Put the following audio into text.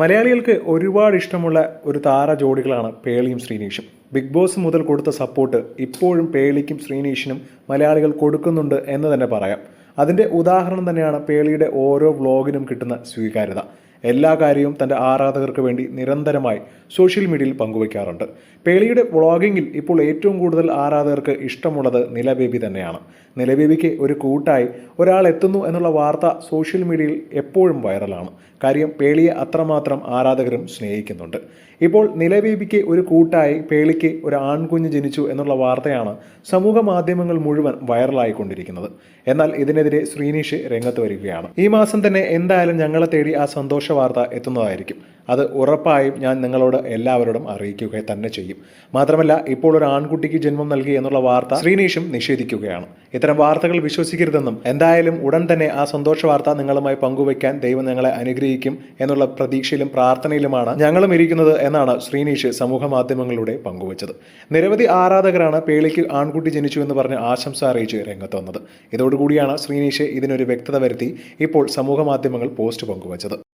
മലയാളികൾക്ക് ഒരുപാട് ഇഷ്ടമുള്ള ഒരു താര ജോഡികളാണ് പേളിയും ശ്രീനീഷും. ബിഗ് ബോസ് മുതൽ കൊടുത്ത സപ്പോർട്ട് ഇപ്പോഴും പേളിക്കും ശ്രീനീഷിനും മലയാളികൾ കൊടുക്കുന്നുണ്ട് എന്ന് തന്നെ പറയാം. അതിന്റെ ഉദാഹരണം തന്നെയാണ് പേളിയുടെ ഓരോ വ്ലോഗിനും കിട്ടുന്ന സ്വീകാര്യത. എല്ലാ കാര്യവും തന്റെ ആരാധകർക്ക് വേണ്ടി നിരന്തരമായി സോഷ്യൽ മീഡിയയിൽ പങ്കുവയ്ക്കാറുണ്ട്. പേളിയുടെ വ്ളോഗിങ്ങിൽ ഇപ്പോൾ ഏറ്റവും കൂടുതൽ ആരാധകർക്ക് ഇഷ്ടമുള്ളത് നിലബേബി തന്നെയാണ്. നിലബേബിക്ക് ഒരു കൂട്ടായി ഒരാൾ എത്തുന്നു എന്നുള്ള വാർത്ത സോഷ്യൽ മീഡിയയിൽ എപ്പോഴും വൈറലാണ്. കാര്യം പേളിയെ അത്രമാത്രം ആരാധകരും സ്നേഹിക്കുന്നുണ്ട്. ഇപ്പോൾ നിലബേബിക്ക് ഒരു കൂട്ടായി പേളിക്ക് ഒരു ആൺകുഞ്ഞ് ജനിച്ചു എന്നുള്ള വാർത്തയാണ് സമൂഹ മാധ്യമങ്ങൾ മുഴുവൻ വൈറലായിക്കൊണ്ടിരിക്കുന്നത്. എന്നാൽ ഇതിനെതിരെ ശ്രീനീഷ് രംഗത്ത് വരികയാണ്. ഈ മാസം തന്നെ എന്തായാലും ഞങ്ങളെ തേടി ആ സന്തോഷ വാർത്ത എത്തുന്നതായിരിക്കും. അത് ഉറപ്പായും ഞാൻ നിങ്ങളോട് എല്ലാവരോടും അറിയിക്കുക തന്നെ ചെയ്യും. മാത്രമല്ല ഇപ്പോൾ ഒരു ആൺകുട്ടിക്ക് ജന്മം നൽകി എന്നുള്ള വാർത്ത ശ്രീനീഷും നിഷേധിക്കുകയാണ്. ഇത്തരം വാർത്തകൾ വിശ്വസിക്കരുതെന്നും എന്തായാലും ഉടൻ തന്നെ ആ സന്തോഷ വാർത്ത നിങ്ങളുമായി പങ്കുവയ്ക്കാൻ ദൈവം ഞങ്ങളെ അനുഗ്രഹിക്കും എന്നുള്ള പ്രതീക്ഷയിലും പ്രാർത്ഥനയിലുമാണ് ഞങ്ങളും ഇരിക്കുന്നത് എന്നാണ് ശ്രീനീഷ് സമൂഹ മാധ്യമങ്ങളിലൂടെ പങ്കുവച്ചത്. നിരവധി ആരാധകരാണ് പേളിക്ക് ആൺകുട്ടി ജനിച്ചു എന്ന് പറഞ്ഞ് ആശംസ അറിയിച്ച് രംഗത്ത് വന്നത്. ഇതോടുകൂടിയാണ് ശ്രീനീഷ് ഇതിനൊരു വ്യക്തത വരുത്തി ഇപ്പോൾ സമൂഹ മാധ്യമങ്ങൾ പോസ്റ്റ് പങ്കുവച്ചത്.